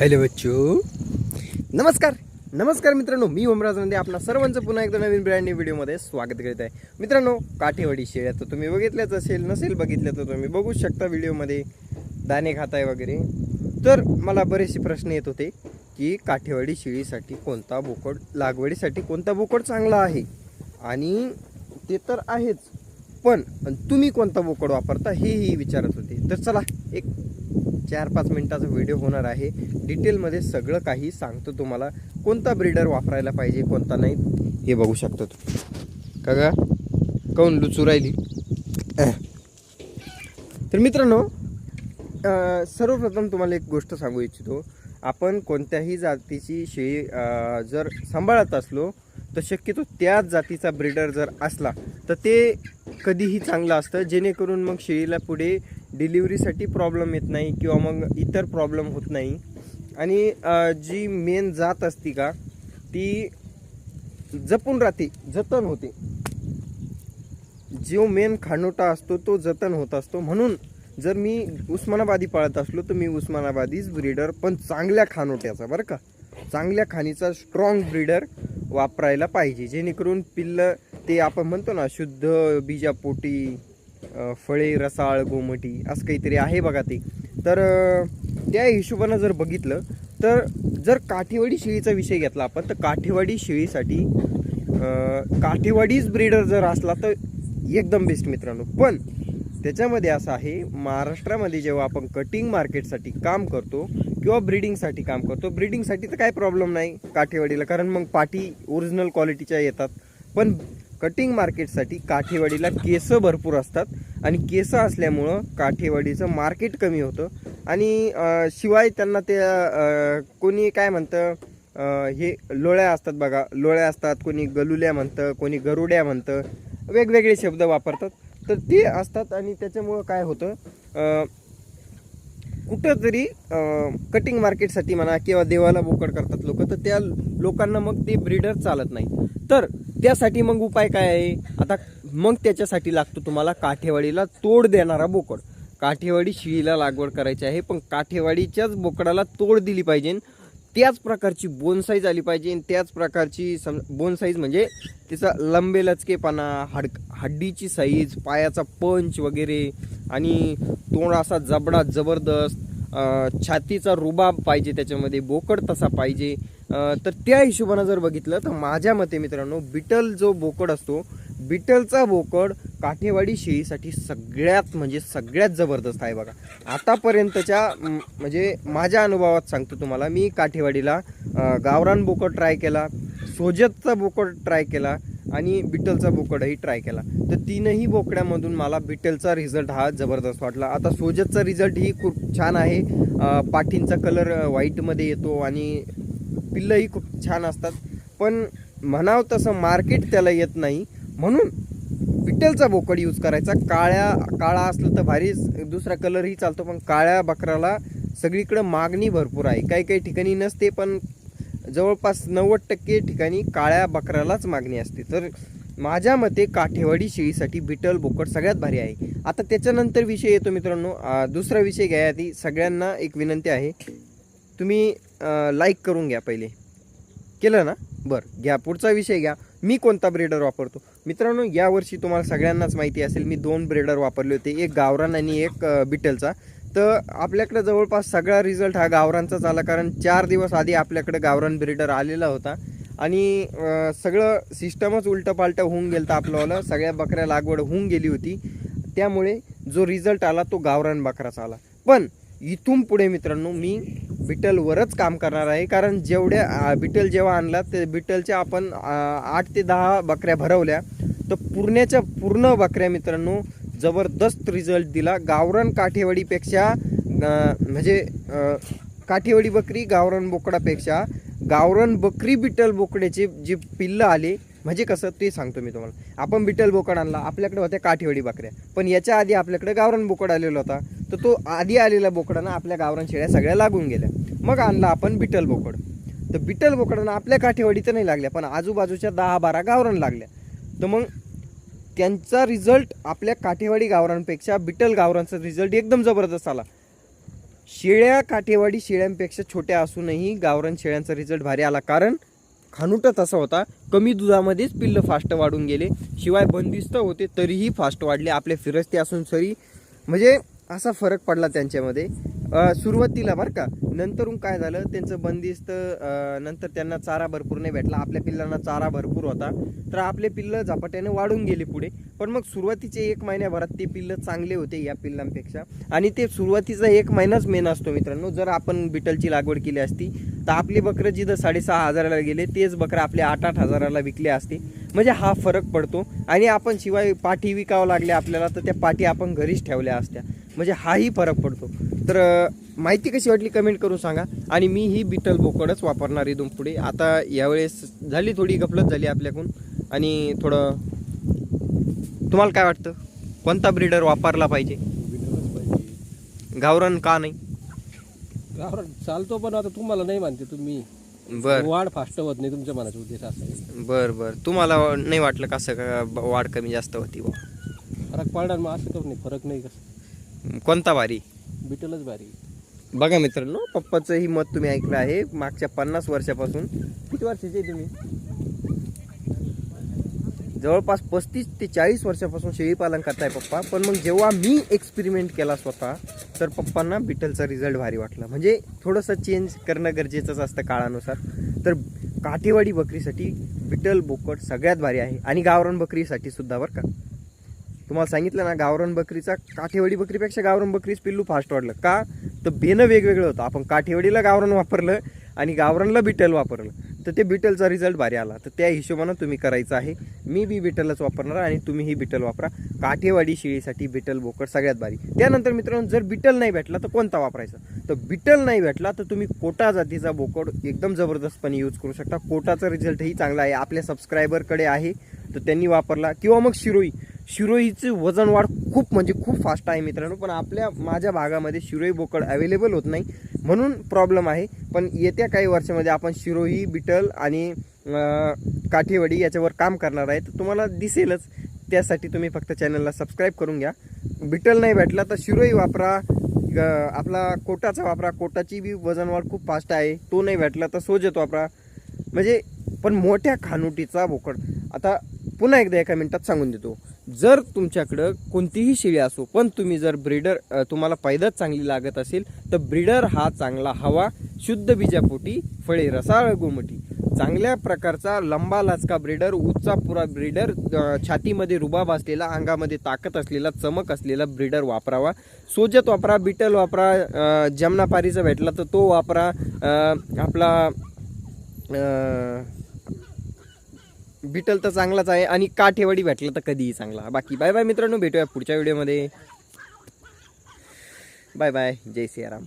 Hello Bachchu. नमस्कार. नमस्कार मित्रांनो मी ओमराज नंदे. आपणा सर्वांचं पुन्हा एकदा नवीन ब्रँड न्यू व्हिडिओमध्ये स्वागत करीत आहे. मित्रांनो काठेवाडी शेळ्या तर तुम्ही बघितल्याच असेल नसेल बघितलं तर तुम्ही बघू शकता व्हिडिओमध्ये दाणे खाताय वगैरे. तर मला बरेचसे प्रश्न येत होते की काठेवाडी शेळीसाठी कोणता बोकड लागवडीसाठी कोणता बोकड चांगला आहे? आणि ते तर आहेच पण तुम्ही कोणता बोकड वापरता हेही विचारत होते. तर चला एक चार पाच मिनटाचा व्हिडिओ होणार आहे. डिटेलमध्ये सगळं काही सांगतो तुम्हाला. कोणता ब्रीडर वापरायला पाहिजे कोणता नाही हे बघू शकतो तू का काऊन लुचू राहिली? तर मित्रांनो सर्वप्रथम तुम्हाला एक गोष्ट सांगू इच्छितो. आपण कोणत्याही जातीची शेळी जर सांभाळत असलो तर शक्यतो त्याच जातीचा ब्रीडर जर असला तर ते कधीही चांगलं असतं. जेणेकरून मग शेळीला पुढे डिलिव्हरीसाठी प्रॉब्लेम येत नाही किंवा मग इतर प्रॉब्लेम होत नाही. आणि जी मेन जात असती का ती जपून राहते जतन होते. जो मेन खानोटा असतो तो जतन होत असतो. म्हणून जर मी उस्मानाबादी पाळत असलो तर मी उस्मानाबादीच ब्रीडर पण चांगल्या खानोट्याचा बरं का. चांगल्या खाणीचा स्ट्रॉंग ब्रीडर वापरायला पाहिजे जेणेकरून पिल्लं ते आपण म्हणतो ना शुद्ध बीजापोटी फळे रसाळ गोमटी असं काहीतरी आहे बघा ते. तर त्या हिशोबानं जर बघितलं तर जर काठेवाडी शेळीचा विषय घेतला आपण तर काठेवाडी शेळीसाठी काठेवाडीच ब्रीडर जर असला तर एकदम बेस्ट मित्रांनो. पण त्याच्यामध्ये असं आहे महाराष्ट्रामध्ये जेव्हा आपण कटिंग मार्केटसाठी काम करतो किंवा ब्रीडिंगसाठी काम करतो ब्रीडिंगसाठी तर काय प्रॉब्लेम नाही काठेवाडीला कारण मग पाठी ओरिजिनल क्वालिटीच्या येतात. पण कटिंग मार्केटसाठी काठेवाडीला केस भरपूर असतात आणि केस असल्यामुळं काठेवाडीचं मार्केट कमी होतं. आणि शिवाय त्यांना ते कोणी काय म्हणतं हे लोळ्या असतात बघा. लोळ्या असतात कोणी गलुल्या म्हणतं कोणी गरुड्या म्हणतं. वेगवेगळे शब्द वापरतात. तर ते असतात आणि त्याच्यामुळं काय होतं कुठंतरी कटिंग मार्केटसाठी म्हणा किंवा देवाला बोकड करतात लोक तर त्या लोकांना मग ते ब्रीडर चालत नाही तर त्यासाठी मग उपाय काय आहे? आता मग त्याच्यासाठी लागतो तुम्हाला काठेवाडीला तोड देणारा बोकड. काठेवाडी शिळीला लागवड करायची आहे पण काठेवाडीच्याच बोकडाला तोड दिली पाहिजे. त्याच प्रकारची बोन साईज आली पाहिजे आणि त्याच प्रकारची सम बोन साईज म्हणजे तिचा लंबे लचकेपणा हड हड्डीची साईज पायाचा पंच वगैरे आणि तोंड असा जबडा जबरदस्त छातीचा रुबाब पाहिजे त्याच्यामध्ये बोकड तसा पाहिजे. तर त्या हिशोबानं जर बघितलं तर माझ्या मते मित्रांनो बिटल जो बोकड असतो बिटलचा बोकड काठेवाडी शेळीसाठी सगळ्यात म्हणजे सगळ्यात जबरदस्त आहे बघा. आतापर्यंतच्या म्हणजे माझ्या अनुभवात सांगतो तुम्हाला मी काठेवाडीला गावरान बोकड ट्राय केला सोजतचा बोकड ट्राय केला आणि बिटलचा बोकडही ट्राय केला. तर तीनही बोकड्यामधून मला बिटलचा रिझल्ट हा जबरदस्त वाटला. आता सोजतचा रिझल्ट ही खूप छान आहे. पाठींचा कलर व्हाईटमध्ये येतो आणि पिल्लंही खूप छान असतात. पण म्हणावं तसं मार्केट त्याला येत नाही. म्हणून बिटलचा बोकड यूज करायचा. काळ्या काळा असलं तर भारीच दुसरा कलरही चालतो पण काळ्या बकराला सगळीकडं मागणी भरपूर आहे. काही काही ठिकाणी नसते पण जवळपास नव्वद टक्के ठिकाणी काळ्या बकरालाच मागणी असते. तर माझ्या मते काठेवाडी शेळीसाठी बिटल बोकड सगळ्यात भारी आहे. आता त्याच्यानंतर विषय येतो मित्रांनो. दुसरा विषय घ्या आधी सगळ्यांना एक विनंती आहे. तुम्ही लाईक करून घ्या पहिले. केलं ना? बरं घ्या. पुढचा विषय घ्या. मी कोणता ब्रेडर वापरतो? मित्रांनो यावर्षी तुम्हाला सगळ्यांनाच माहिती असेल मी दोन ब्रेडर वापरले होते. एक गावरान आणि एक बिटलचा. तर आपल्याकडे जवळपास सगळा रिझल्ट हा गावरांचाच आला कारण चार दिवस आधी आपल्याकडे गावरान ब्रेडर आलेला होता. आणि सगळं सिस्टमच उलटं पालटं होऊन गेलं आपल्याला सगळ्या बकऱ्या लागवड होऊन गेली होती. त्यामुळे जो रिझल्ट आला तो गावरान बकराचा आला. पण इथून पुढे मित्रांनो मी बिटलवरच काम करणार आहे. कारण जेवढ्या बिटल जेव्हा आणला ते बिटलच्या आपण आठ ते दहा बकऱ्या भरवल्या. तर पूर्ण्याच्या पूर्ण बकऱ्या मित्रांनो जबरदस्त रिझल्ट दिला. गावरान काठेवाडीपेक्षा म्हणजे काठेवडी काठेवाडी बकरी गावरान बोकडापेक्षा गावरान बकरी बिटल बोकड्याचे जी पिल्लं आले म्हणजे कसं ते सांगतो मी तुम्हाला. आपण बिटल बोकड आणला आपल्याकडे होत्या काठेवाडी बकऱ्या. पण याच्या आधी आपल्याकडे गावरान बोकड आलेला होता. तर तो आधी आलेला बोकडानं आपल्या गावरान शेळ्या सगळ्या लागून गेल्या. मग आणला आपण बिटल बोकड. तर बिटल बोकडानं आपल्या काठेवाडी तर नाही लागल्या पण आजूबाजूच्या दहा बारा गावरान लागल्या. तर मग त्यांचा रिझल्ट आपल्या काठेवाडी गावरांपेक्षा बिटल गावरांचा रिझल्ट एकदम जबरदस्त आला. शेळ्या काठेवाडी शेळ्यांपेक्षा छोट्या असूनही गावरान शेळ्यांचा रिझल्ट भारी आला. कारण खानुटच असा होता कमी दुधामध्येच पिल्लं फास्ट वाढून गेले. शिवाय बंदिस्त होते तरीही फास्ट वाढले. आपले फिरस्ते असून सरी म्हणजे असा फरक पडला त्यांच्यामध्ये. सुरुवातीला बरं का नंतरून काय झालं त्यांचं बंदिस्त नंतर त्यांना चारा भरपूर नाही भेटला आपल्या पिल्लांना चारा भरपूर होता. तर आपले पिल्लं झपाट्याने वाढून गेले पुढे. पण मग सुरुवातीचे एक महिन्याभरात ते पिल्लं चांगले होते या पिल्लांपेक्षा. आणि ते सुरुवातीचा एक महिनाच मेन असतो मित्रांनो. जर आपण बिटलची लागवड केली असती तर आपली बकरं जिथं साडेसहा हजाराला गेले तेच बकरं आपले आठ आठ हजाराला विकले असते. म्हणजे हा फरक पडतो. आणि आपण शिवाय पाठी विकावं लागल्या आपल्याला तर त्या पाठी आपण घरीच ठेवल्या असत्या. म्हणजे हाही फरक पडतो. तर माहिती कशी वाटली कमेंट करून सांगा. आणि मी ही बिटल बोकडच वापरणार इथून पुढे. आता यावेळेस झाली थोडी गफलत झाली आपल्याकडून. आणि थोडं तुम्हाला काय वाटतं? कोणता ब्रीडर वापरला पाहिजे? गावरान का नाही? गावरान चालतो पण आता तुम्हाला नाही मानते तुम्ही. बर. वाढ फास्ट होत नाही तुमच्या मनाचा उद्देश असा बर बर. तुम्हाला नाही वाटलं कसं का ब- वाढ कमी जास्त होती बुवा? फरक पडणार मग असं करू नाही फरक नाही कसं. कोणता भारी बिटलच भारी बघा मित्रांनो पप्पाचंही मत तुम्ही ऐकलं आहे. मागच्या पन्नास वर्षापासून किती वर्षाचे आहे तुम्ही? जवळपास पस्तीस ते चाळीस वर्षापासून शेळी पालन करताय पप्पा. पण मग जेव्हा मी एक्सपेरिमेंट केला स्वतः तर पप्पांना बिटलचा रिझल्ट भारी वाटला. म्हणजे थोडंसं चेंज करणं गरजेचंच असतं काळानुसार. तर काठेवाडी बकरीसाठी बिटल बोकड सगळ्यात भारी आहे. आणि गावरान बकरीसाठी सुद्धा बरं का? तुम्हाला सांगितलं ना गावरान बकरीचा काठेवाडी बकरीपेक्षा गावरान बकरीच पिल्लू फास्ट वाढलं. का? तर बेनं वेगवेगळं होतं. आपण काठेवाडीला गावरान वापरलं आणि गावरानला बिटल वापरलं. तर ते बिटलचा रिझल्ट भारी आला. तर त्या हिशोबानं तुम्ही करायचं आहे. मी बी बिटलच वापरणार आणि तुम्हीही बिटल वापरा. काठेवाडी शिळीसाठी बिटल बोकड सगळ्यात भारी. त्यानंतर मित्रांनो जर बिटल नाही भेटला तर कोणता वापरायचा? तर बिटल नाही भेटला तर तुम्ही कोटा जातीचा बोकड एकदम जबरदस्तपणे यूज करू शकता. कोटाचा रिझल्टही चांगला आहे. आपल्या सबस्क्रायबरकडे आहे तर त्यांनी वापरला. किंवा मग शिरोई. शिरोईचे वजन वाढ खूप म्हणजे खूप फास्ट आहे मित्रांनो. पण आपल्या माझ्या भागामध्ये शिरोई बोकड अवेलेबल होत नाही म्हणून प्रॉब्लेम आहे. पण येत्या काही वर्षामध्ये आपण शिरोई बिटल आणि काठेवडी याच्यावर काम करणार आहे. तर तुम्हाला दिसेलच. त्यासाठी तुम्ही फक्त चॅनलला सबस्क्राईब करून घ्या. बिटल नाही भेटला तर शिरोई वापरा. आपला कोटाचा वापरा. कोटाची बी वजन वाढ खूप फास्ट आहे. तो नाही भेटला तर सोजत वापरा. म्हणजे पण मोठ्या खानुटीचा बोकड. आता पुन्हा एकदा एका मिनटात सांगून देतो. जर तुमच्याकडं कोणतीही शेळी असो पण तुम्ही जर ब्रीडर तुम्हाला पैदाच चांगली लागत असेल तर ब्रीडर हा चांगला हवा शुद्ध बीजापोटी फळे रसाळ गोमटी. चांगल्या प्रकारचा लंबा लाचका ब्रीडर उच्चा पुरा ब्रीडर छातीमध्ये रुबाब असलेला अंगामध्ये ताकद असलेला चमक असलेला ब्रीडर वापरावा. सोजत वापरा बिटल वापरा जमनापारीचा भेटला तर तो वापरा. आपला बिटल तर चांगलाच आहे आणि काठेवाडी भेटला तर कधीही चांगला. बाकी बाय बाय मित्रांनो भेटूया पुढच्या व्हिडिओमध्ये बाय बाय जय सियाराम.